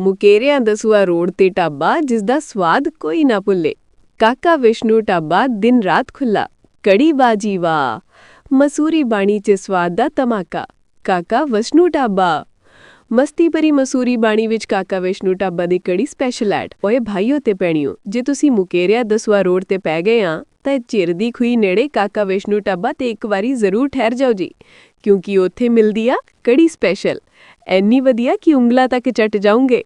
ਮੁਕੇਰਿਆਂ Dasuya road ਤੇ ਢਾਬਾ ਜਿਸ ਦਾ ਸਵਾਦ ਕੋਈ ਨਾ ਭੁੱਲੇ। ਕਾਕਾ ਵਿਸ਼ਨੂੰ ਢਾਬਾ ਦਿਨ ਰਾਤ ਖੁੱਲਾ ਕੜੀ ਬਾਜੀ ਵਾ ਮਸੂਰੀ ਬਾਣੀ ਚ ਸਵਾਦ ਦਾ ਧਮਾਕਾ। ਕਾਕਾ ਵਿਸ਼ਨੂੰ ਢਾਬਾ। ਮਸਤੀ ਭਰੀ ਮਸੂਰੀ ਬਾਣੀ ਵਿੱਚ ਕਾਕਾ ਵਿਸ਼ਨੂੰ ਢਾਬਾ ਦੀ ਕੜੀ ਸਪੈਸ਼ਲ ਐਡ ਓਏ ਭਾਈਓ ਤੇ ਪੈਣਿਓ ਜੇ ਤੁਸੀਂ ਮੁਕੇਰਿਆ ਦਸੂਆ ਰੋਡ ਤੇ ਪੈ ਗਏ ਆ, ਤਾਂ ਚਿਰ ਦੀ ਖੂਹੀ ਨੇੜੇ ਕਾਕਾ ਵਿਸ਼ਨੂੰ ਢਾਬਾ ਤੇ ਇੱਕ ਵਾਰੀ ਜ਼ਰੂਰ ਠਹਿਰ ਜਾਓ ਜੀ। ਕਿਉਂਕਿ ਉੱਥੇ ਮਿਲਦੀ ਆ ਕੜੀ ਸਪੈਸ਼ਲ ਐਨੀ ਵਧੀਆ ਕਿ ਉਂਗਲਾ ਤੱਕ ਚਟ ਜਾਓਗੇ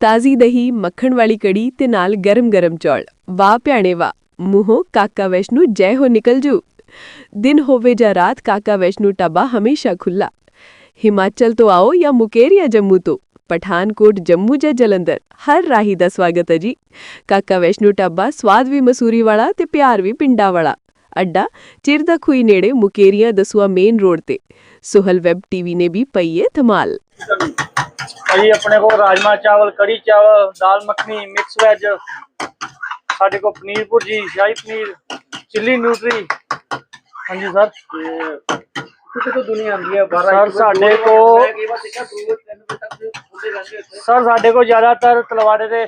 ਤਾਜ਼ੀ ਦਹੀਂ, ਮੱਖਣ ਵਾਲੀ ਕੜੀ ਤੇ ਨਾਲ ਗਰਮ-ਗਰਮ ਚੌਲ। ਵਾਹ ਭਿਆਣੇ ਵਾਹ, ਮੂੰਹੋਂ ਕਾਕਾ ਵੈਸ਼ਨੂ ਜੈ ਹੋ ਨਿਕਲ ਜੂ। ਦਿਨ ਹੋਵੇ ਜਾਂ ਰਾਤ ਕਾਕਾ ਵੈਸ਼ਨੂ ਢਾਬਾ ਹਮੇਸ਼ਾ ਖੁੱਲਾ ਹਿਮਾਚਲ ਤੋਂ ਆਓ ਜਾਂ ਮੁਕੇਰੀਆ ਜੰਮੂ ਤੋਂ। ਪਠਾਨਕੋਟ, ਜੰਮੂ ਜਾਂ ਜਲੰਧਰ। ਹਰ ਰਾਹੀ ਦਾ ਸਵਾਗਤ ਹੈ ਜੀ। ਕਾਕਾ ਵੈਸ਼ਨੂ ਢਾਬਾ ਸਵਾਦ ਵੀ ਮਸੂਰੀ ਵਾਲਾ ਤੇ ਪਿਆਰ ਵੀ ਪਿੰਡਾਂ ਵਾਲਾ। ਅੱਡਾ ਚਿਰਦਾ ਖੂਈ ਨੇੜੇ ਮੁਕੇਰੀਆ ਦਸੂਆ ਮੇਨ ਰੋਡ ਤੇ ਸੁਹਲ ਵੈਬ ਟੀਵੀ ਨੇ ਵੀ ਪਈ ਏ ਧਮਾਲ ਭਾਜੀ ਆਪਣੇ ਕੋਲ ਰਾਜਮਾ ਚਾਵਲ ਕੜੀ ਚਾਵਲ ਦਾਲ ਮੱਖਣੀ ਮਿਕਸ ਵੈਜ ਸਾਡੇ ਕੋਲ ਪਨੀਰ ਭੁਰਜੀ ਸ਼ਾਹੀ ਪਨੀਰ ਚਿੱਲੀ ਨਿਊਟਰੀ ਹਾਂਜੀ ਸਰ ਕਿਤੇ ਤੋਂ ਦੁਨੀਆ ਆਉਂਦੀ ਹੈ 12 ਸਰ ਸਾਡੇ ਕੋਲ ਸਰ ਸਾਡੇ ਕੋਲ ਜ਼ਿਆਦਾਤਰ ਤਲਵਾੜੇ ਦੇ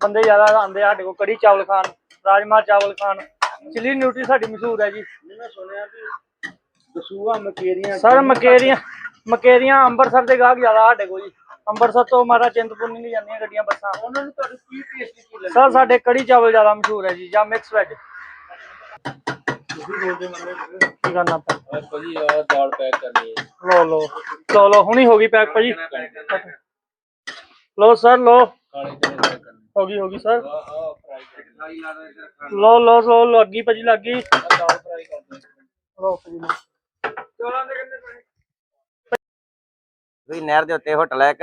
ਬੰਦੇ ਜ਼ਿਆਦਾ ਆਉਂਦੇ ਆ ਸਾਡੇ ਕੋਲ ਕੜੀ ਚਾਵਲ ਖਾਣ ਰਾਜਮਾ ਚਾਵਲ ਖਾਣ ਚਿੱਲੀ ਨਿਊਟਰੀ ਸਾਡੀ ਮਸ਼ਹੂਰ ਹੈ ਜੀ। ਮੈਂ ਸੁਣਿਆ ਵੀ ਦਸੂਆ ਮਕੇਰੀਆਂ ਸਰ ਮਕੇਰੀਆਂ ਮਕੇਰੀਆਂ ਅੰਮ੍ਰਿਤਸਰ ਦੇ ਗਾਹਕ ਜ਼ਿਆਦਾ ਸਾਡੇ ਕੋਲ ਜੀ। ਅੰਮ੍ਰਿਤਸਰ ਤੋਂ ਮਾਰਾ ਚਿੰਤਪੁਰਨੀ ਨਹੀਂ ਜਾਂਦੀਆਂ ਗੱਡੀਆਂ ਬੱਸਾਂ। ਉਹਨਾਂ ਨੂੰ ਤੁਹਾਡੀ ਕੀ ਟੇਸਟ ਕੀ ਲੱਗਦਾ ਸਰ ਸਾਡੇ ਕੜੀ ਚਾਵਲ ਜ਼ਿਆਦਾ ਮਸ਼ਹੂਰ ਹੈ ਜੀ ਜਾਂ ਮਿਕਸ ਵੈਜ ਤੁਸੀਂ ਬੋਲਦੇ ਮੰਨੇ ਕੀ ਕਰਨਾ ਆਪਾਂ? ਭਾਜੀ ਆ ਦਾਲ ਪੈਕ ਕਰਨੀ ਹੈ। ਲੋ ਲੋ ਲੋ ਲੋ ਹੁਣੀ ਹੋ ਗਈ ਪੈਕ ਭਾਜੀ ਲੋ ਸਰ ਲੋ ਹੋ ਗਈ ਹੋ ਗਈ ਸਰ। ਲਾ ਲੋ ਲੋ ਲੋ ਲੱਗੀ ਭਾਜੀ ਲੱਗੀ ਲੋ ਭਾਜੀ ਲਓ। ਨਹਿਰ ਦੇ ਉੱਤੇ ਹੋਟਲ ਹੈ ਇੱਕ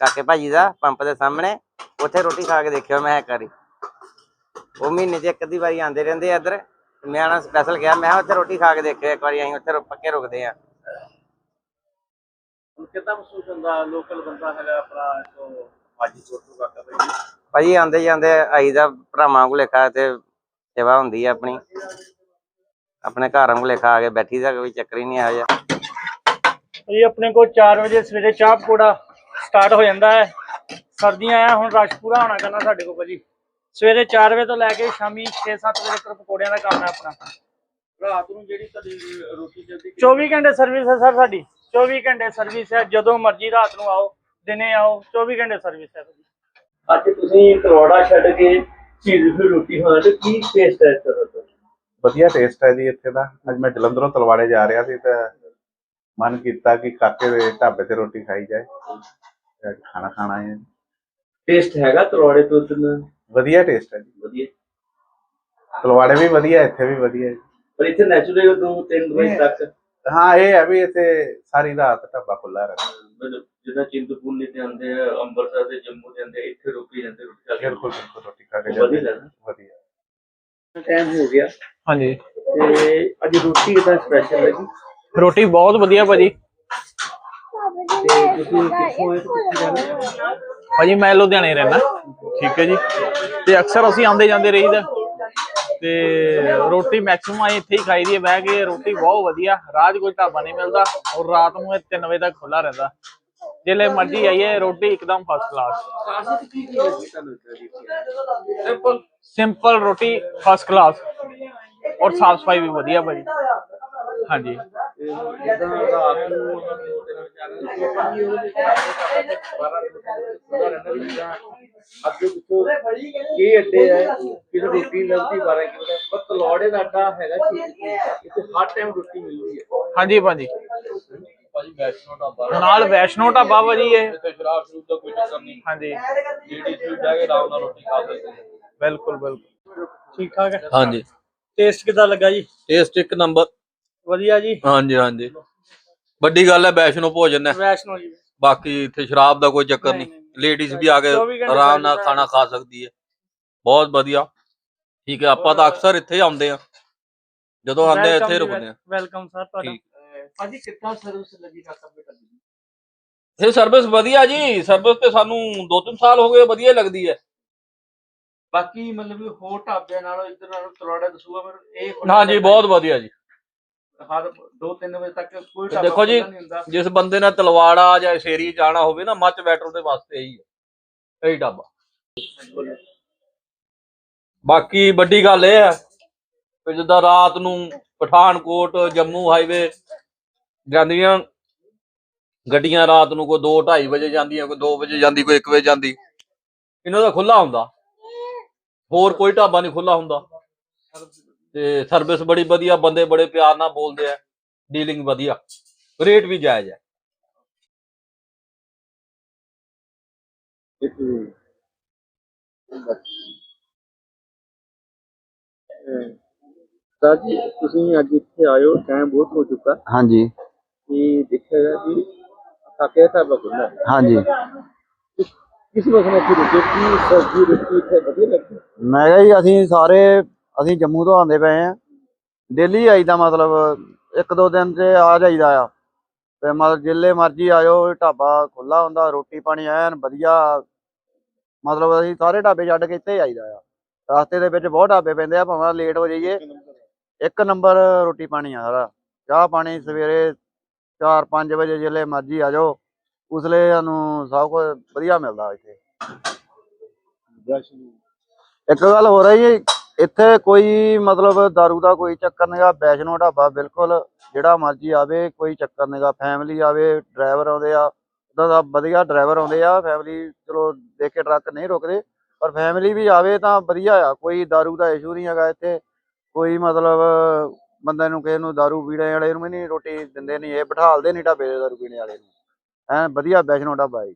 ਕਾਕੇ ਭਾਜੀ ਦਾ ਪੰਪ ਦੇ ਸਾਹਮਣੇ ਉੱਥੇ ਰੋਟੀ ਖਾ ਕੇ ਦੇਖਿਓ ਮੈਂ ਇੱਕ ਵਾਰੀ ਉਹ ਮਹੀਨੇ 'ਚ ਇੱਕ ਅੱਧੀ ਵਾਰੀ ਆਉਂਦੇ ਰਹਿੰਦੇ ਆ ਇੱਧਰ ਤੇ ਮੈਂ ਨਾ ਸਪੈਸ਼ਲ ਕਿਹਾ ਮੈਂ ਕਿਹਾ ਉੱਥੇ ਰੋਟੀ ਖਾ ਕੇ ਦੇਖਿਓ ਇੱਕ ਵਾਰੀ ਅਸੀਂ ਉੱਥੇ ਰੁ- ਪੱਕੇ ਰੁਕਦੇ ਆ ਹੁਣ ਕਿੱਦਾਂ ਮਹਿਸੂਸ ਹੁੰਦਾ ਲੋਕਲ ਬੰਦਾ ਹੈਗਾ ਆਪਣਾ ਤੋਂ ਭਾਈ ਭਾਜੀ ਆਉਂਦੇ ਜਾਂਦੇ ਆਈ ਦਾ ਭਰਾਵਾਂ ਕੋਲ ਲਿਖਾ ਤੇ ਸੇਵਾ ਹੁੰਦੀ ਆ ਆਪਣੀ। ਆਪਣੇ ਘਰਾਂ ਕੋਲ ਆ ਕੇ ਬੈਠੀ ਦਾ ਕੋਈ ਚੱਕਰ ਹੀ ਨਹੀਂ ਆ ਜਾ ਭਾਜੀ ਆਪਣੇ ਕੋਲ 4 ਵਜੇ ਸਵੇਰੇ ਚਾਹ ਪਕੌੜਾ ਸਟਾਰਟ ਹੋ ਜਾਂਦਾ ਹੈ। ਸਰਦੀਆਂ ਆ ਹੁਣ ਰਸ਼ ਪੂਰਾ ਹੋਣਾ ਕਰਨਾ ਸਾਡੇ ਕੋਲ ਭਾਜੀ। ਸਵੇਰੇ 4 ਵਜੇ ਤੋਂ ਲੈ ਕੇ ਸ਼ਾਮੀ 6-7 ਵਜੇ ਤੱਕ ਪਕੌੜਿਆਂ ਦਾ ਕੰਮ ਹੈ ਆਪਣਾ। ਰਾਤ ਨੂੰ ਜਿਹੜੀ ਤੁਹਾਡੀ ਰੋਟੀ ਜਲਦੀ 24 ਘੰਟੇ ਸਰਵਿਸ ਹੈ ਸਰ ਸਾਡੀ। 24 ਘੰਟੇ ਸਰਵਿਸ ਹੈ ਜਦੋਂ ਮਰਜ਼ੀ ਰਾਤ ਨੂੰ ਆਓ। ਦਿਨੇ ਆਓ 24 ਘੰਟੇ ਸਰਵਿਸ ਹੈ ਭਾਜੀ ਅੱਜ ਤੁਸੀਂ ਕਰੋੜਾ ਛੱਡ ਕੇ ਚੀਜ਼ ਫਿਰ ਰੋਟੀ ਖਾਣ ਤੇ ਕੀ ਟੇਸਟ ਹੈ ਦਾ ਵਧੀਆ ਟੇਸਟ ਹੈ ਜੀ ਇੱਥੇ ਦਾ ਅੱਜ ਮੈਂ ਜਲੰਧਰੋਂ ਤਲਵਾੜੇ ਜਾ ਰਿਹਾ ਸੀ ਤਾਂ ਮਨ ਕੀਤਾ ਕਿ ਕਾਕੇ ਦੇ ਢਾਬੇ ਤੇ ਰੋਟੀ ਖਾਈ ਜਾਏ। ਤੇ ਅੱਜ ਖਾਣਾ ਖਾਣਾ ਹੈ ਟੇਸਟ ਹੈਗਾ ਕਰੋੜੇ ਤੋਂ ਤਨ ਵਧੀਆ ਟੇਸਟ ਹੈ ਜੀ। ਵਧੀਆ। ਤਲਵਾੜੇ ਵੀ ਵਧੀਆ ਇੱਥੇ ਵੀ ਵਧੀਆ ਹੈ ਪਰ ਇੱਥੇ ਨੈਚੁਰਲ ਦੋ ਤਿੰਨ ਵਜੇ ਤੱਕ। ਹਾਂ ਇਹ ਹੈ ਵੀ ਇੱਥੇ ਸਾਰੀ ਰਾਤ ਢਾਬਾ ਖੁੱਲਾ ਰਹਿੰਦਾ। ਮਤਲਬ ਜਿੱਦਾਂ ਚਿੰਤਪੂਰਨੀ ਤੇ ਆਉਂਦੇ ਆ ਅੰਮ੍ਰਿਤਸਰ ਤੇ ਜੰਮੂ ਆਉਂਦੇ ਆ, ਇੱਥੇ ਰੁਕੀ ਜਾਂਦੇ ਰੋਟੀ ਖਾ ਕੇ ਬਿਲਕੁਲ ਬਿਲਕੁਲ ਰੋਟੀ ਖਾ ਕੇ ਵਧੀਆ ਜਾਂਦੇ ਲੱਗਦਾ। ਵਧੀਆ। ਟਾਈਮ ਹੋ ਗਿਆ। ਹਾਂਜੀ। ਤੇ ਅੱਜ ਰੋਟੀ ਕਿਦਾਂ ਸਪੈਸ਼ਲ ਲੱਗੀ ਰੋਟੀ ਬਹੁਤ ਵਧੀਆ ਭਾਜੀ। ਤੇ ਤੁਸੀਂ ਕਿੱਥੋਂ ਆਏ ਤੇ ਕਿੱਥੇ ਜਾਣਾ ਭਾਜੀ ਮੈਂ ਲੁਧਿਆਣੇ ਰਹਿਣਾ ਠੀਕ ਹੈ ਜੀ। ਤੇ ਅਕਸਰ ਅਸੀਂ ਆਉਂਦੇ ਜਾਂਦੇ ਰਹੀਦਾ। ਤੇ ਰੋਟੀ ਮੈਕਸਿਮਮ ਅਸੀਂ ਇੱਥੇ ਹੀ ਖਾਈਦੀ ਹੈ। ਬਹਿ ਕੇ ਰੋਟੀ ਬਹੁਤ ਵਧੀਆ ਰਾਜ ਕੋਈ ਢਾਬਾ ਨਹੀਂ ਮਿਲਦਾ ਔਰ ਰਾਤ ਨੂੰ ਇਹ 3 ਵਜੇ ਤੱਕ ਖੁੱਲਾ ਰਹਿੰਦਾ। ਜਿਲੇ ਮਰਜ਼ੀ ਆਈਏ ਰੋਟੀ ਇੱਕਦਮ ਫਸਟ ਕਲਾਸ ਸਿੰਪਲ ਸਿੰਪਲ ਰੋਟੀ ਫਸਟ ਕਲਾਸ ਔਰ ਸਾਫ਼ ਸਫ਼ਾਈ ਵੀ ਵਧੀਆ ਭਾਜੀ। ਹਾਂਜੀ। ਨੂੰ ਉਹਨਾਂ ਦੇ ਤਿੰਨ ਵਿਚਾਰਾਂ ਆਪਾਂ ਵੀ ਉਹਦੇ ਬਾਰਾਂ ਖੁੱਲਾ ਰਹਿੰਦਾ ਵੀ ਜਿੱਦਾਂ ਅੱਗੇ ਪਿੱਛੋਂ ਕੀ ਅੱਡੇ ਹੈ ਕਿਤੇ ਰੋਟੀ ਮਿਲਦੀ 12 ਕਿਲੋ ਦਾ ਪਰ ਤਲਵਾੜੇ ਦਾ ਅੱਡਾ ਹੈਗਾ ਚੀਜ਼ ਇੱਥੇ ਹਰ ਟਾਈਮ ਰੋਟੀ ਮਿਲਦੀ ਹੈ ਹਾਂਜੀ ਭਾਜੀ। ਭਾਜੀ ਵੈਸ਼ਨੋ ਢਾਬਾ ਨਾਲ ਵੈਸ਼ਨੋ ਢਾਬਾ ਭਾਜੀ ਇਹ। ਤੇ ਸ਼ਰਾਬ ਸ਼ਰੂਬ ਦਾ ਕੋਈ ਚੱਕਰ ਨਹੀਂ ਹਾਂਜੀ। ਜਿਹੜੀ ਤੁਸੀਂ ਜਾ ਕੇ ਆਰਾਮ ਨਾਲ ਰੋਟੀ ਖਾ ਸਕਦੇ ਹੋ ਬਿਲਕੁਲ ਬਿਲਕੁਲ। ਠੀਕ ਠਾਕ ਹੈ? ਹਾਂਜੀ। ਟੇਸਟ ਕਿਦਾਂ ਲੱਗਾ ਜੀ? ਟੇਸਟ ਇੱਕ ਨੰਬਰ ਵਧੀਆ ਜੀ। ਹਾਂਜੀ ਹਾਂਜੀ। ਵੱਡੀ ਗੱਲ ਹੈ ਵੈਸ਼ਨੋ ਭੋਜਨ ਹੈ। ਵੈਸ਼ਨੋ ਜੀ। ਬਾਕੀ ਇੱਥੇ ਸ਼ਰਾਬ ਦਾ ਕੋਈ ਚੱਕਰ ਨਹੀਂ। ਲੇਡੀਜ਼ ਵੀ ਆ ਕੇ 24 ਘੰਟੇ ਆਰਾਮ ਨਾਲ ਖਾਣਾ ਖਾ ਸਕਦੀ ਹੈ। ਬਹੁਤ ਵਧੀਆ। ਠੀਕ ਹੈ ਆਪਾਂ ਤਾਂ ਅਕਸਰ ਇੱਥੇ ਹੀ ਆਉਂਦੇ ਆ ਜਦੋਂ ਆਉਂਦੇ ਆ ਇੱਥੇ ਹੀ ਰੁਕਦੇ ਆ ਵੈਲਕਮ ਸਰ ਤੁਹਾਡਾ। ਭਾਜੀ ਕਿੱਦਾਂ ਸਰਵਿਸ ਲੱਗੀ ਕਾਕਾ ਬੇਟਾ ਦੀ ਇਹ ਸਰਵਿਸ ਵਧੀਆ ਜੀ। ਸਰਵਿਸ ਤੇ ਸਾਨੂੰ 2-3 ਸਾਲ ਹੋ ਗਏ ਵਧੀਆ ਲੱਗਦੀ ਹੈ। ਬਾਕੀ ਮਤਲਬ ਹੋਰ ਢਾਬਿਆਂ ਨਾਲੋਂ ਇੱਧਰ ਨਾਲੋਂ ਤਲਵਾੜਾ ਦਸੂਆ ਫਿਰ ਇਹ ਹਾਂਜੀ ਬਹੁਤ ਵਧੀਆ ਜੀ। ਹਰ 2-3 ਵਜੇ ਤੱਕ ਕੋਈ ਤੇ ਢਾਬਾ ਦੇਖੋ ਜੀ, ਖੁੱਲ੍ਹਾ ਨਹੀਂ ਹੁੰਦਾ। ਜਿਸ ਬੰਦੇ ਨੇ ਤਲਵਾੜਾ ਜਾਂ ਏਰੀਏ ਜਾਣਾ ਹੋਵੇ ਨਾ ਮੱਚ ਬੈਟਰ ਦੇ ਵਾਸਤੇ ਇਹੀ ਹੈ। ਇਹੀ ਢਾਬਾ ਬਾਕੀ ਵੱਡੀ ਗੱਲ ਇਹ ਹੈ ਕਿ ਜਿੱਦਾਂ ਰਾਤ ਨੂੰ ਪਠਾਨਕੋਟ ਜੰਮੂ ਹਾਈਵੇ ਜਾਂਦੀਆਂ ਗੱਡੀਆਂ ਰਾਤ ਨੂੰ ਕੋਈ 2 2:30 ਵਜੇ ਜਾਂਦੀਆਂ ਕੋਈ 2 ਵਜੇ ਜਾਂਦੀ ਕੋਈ 1 ਵਜੇ ਜਾਂਦੀ ਇਹਨਾਂ ਦਾ ਖੁੱਲਾ ਹੁੰਦਾ। ਹੋਰ ਕੋਈ ਢਾਬਾ ਨਹੀਂ ਖੁੱਲਾ ਹੁੰਦਾ। ਤੇ ਸਰਵਿਸ ਬੜੀ ਵਧੀਆ ਬੰਦੇ ਬੜੇ ਪਿਆਰ ਨਾਲ ਬੋਲਦੇ ਆ ਡੀਲਿੰਗ ਵਧੀਆ ਰੇਟ ਵੀ ਜਾਇਜ਼ ਹੈ। ਸਰ ਜੀ ਤੁਸੀਂ ਅੱਜ ਇੱਥੇ ਆਇਓ ਟਾਈਮ ਬਹੁਤ ਹੋ ਚੁੱਕਾ। ਹਾਂਜੀ। ਕਿ ਦੇਖਿਆ ਗਿਆ ਕਿ ਕਾਕੇ ਦਾ ਬਗੁਨਾ ਹਾਂਜੀ। ਕਿਸ ਵਜ੍ਹਾ ਨਾਲ ਰੁਕੇ ਕੀ ਸਬਜ਼ੀ ਰੋਟੀ ਇੱਥੇ ਵਧੀਆ ਲੱਗਦੀ ਮੈਂ ਕਿਹਾ ਜੀ ਅਸੀਂ ਸਾਰੇ ਅਸੀਂ ਜੰਮੂ ਤੋਂ ਆਉਂਦੇ ਪਏ ਆ ਡੇਲੀ ਆਈਦਾ ਮਤਲਬ ਇੱਕ ਦੋ ਦਿਨ ਤੇ ਆ ਜਾਈਦਾ ਆ। ਤੇ ਮਤਲਬ ਜਿੱਲੇ ਮਰਜ਼ੀ ਆਇਓ ਢਾਬਾ ਖੁੱਲਾ ਹੁੰਦਾ, ਰੋਟੀ ਪਾਣੀ ਐਨ ਵਧੀਆ। ਮਤਲਬ ਅਸੀਂ ਸਾਰੇ ਢਾਬੇ ਛੱਡ ਕੇ ਇੱਥੇ ਆਈਦਾ ਆ। ਰਸਤੇ ਦੇ ਵਿੱਚ ਬਹੁਤ ਢਾਬੇ ਪੈਂਦੇ ਆ, ਭਾਵੇਂ ਲੇਟ ਹੋ ਜਾਈਏ। ਇੱਕ ਨੰਬਰ ਰੋਟੀ ਪਾਣੀ ਆ ਸਾਰਾ। ਚਾਹ ਪਾਣੀ ਸਵੇਰੇ 4-5 ਵਜੇ ਜਿੱਲੇ ਮਰਜ਼ੀ ਆ ਜਾਓ। ਉਸਲੇ ਸਾਨੂੰ ਸਭ ਕੁਝ ਵਧੀਆ ਮਿਲਦਾ ਇੱਥੇ। ਇੱਕ ਗੱਲ ਹੋ ਰਹੀ ਹੈ ਇੱਥੇ ਕੋਈ ਮਤਲਬ दारू ਦਾ ਕੋਈ ਚੱਕਰ ਨਹੀਂਗਾ ਵੈਸ਼ਨੋ ਢਾਬਾ ਬਿਲਕੁਲ ਜਿਹੜਾ ਮਰਜੀ ਆਵੇ ਕੋਈ ਚੱਕਰ ਨਹੀਂਗਾ ਫੈਮਿਲੀ ਆਵੇ ਡਰਾਈਵਰ ਆਉਂਦੇ ਆ ਉਦਾਂ ਦਾ ਵਧੀਆ ਡਰਾਈਵਰ ਆਉਂਦੇ ਆ ਫੈਮਿਲੀ ਚਲੋ ਦੇਖ ਕੇ ਟਰੱਕ ਨਹੀਂ ਰੁਕਦੇ ਪਰ ਫੈਮਿਲੀ ਵੀ ਆਵੇ ਤਾਂ ਵਧੀਆ ਆ ਕੋਈ दारू ਦਾ ਇਸ਼ੂ ਨਹੀਂ ਹੈਗਾ ਇੱਥੇ ਕੋਈ ਮਤਲਬ ਬੰਦੇ ਨੂੰ ਕਿਸੇ ਨੂੰ दारू ਪੀਣੇ ਵਾਲੇ ਨੂੰ ਵੀ ਨਹੀਂ ਰੋਟੀ ਦਿੰਦੇ ਨਹੀਂ ਇਹ ਬਿਠਾਲਦੇ ਨਹੀਂ ਢਾਬੇ ਦੇ दारू ਪੀਣੇ ਵਾਲੇ ਨੂੰ ਐਨ ਵਧੀਆ ਵੈਸ਼ਨੋ ਢਾਬਾ ਹੈ ਜੀ।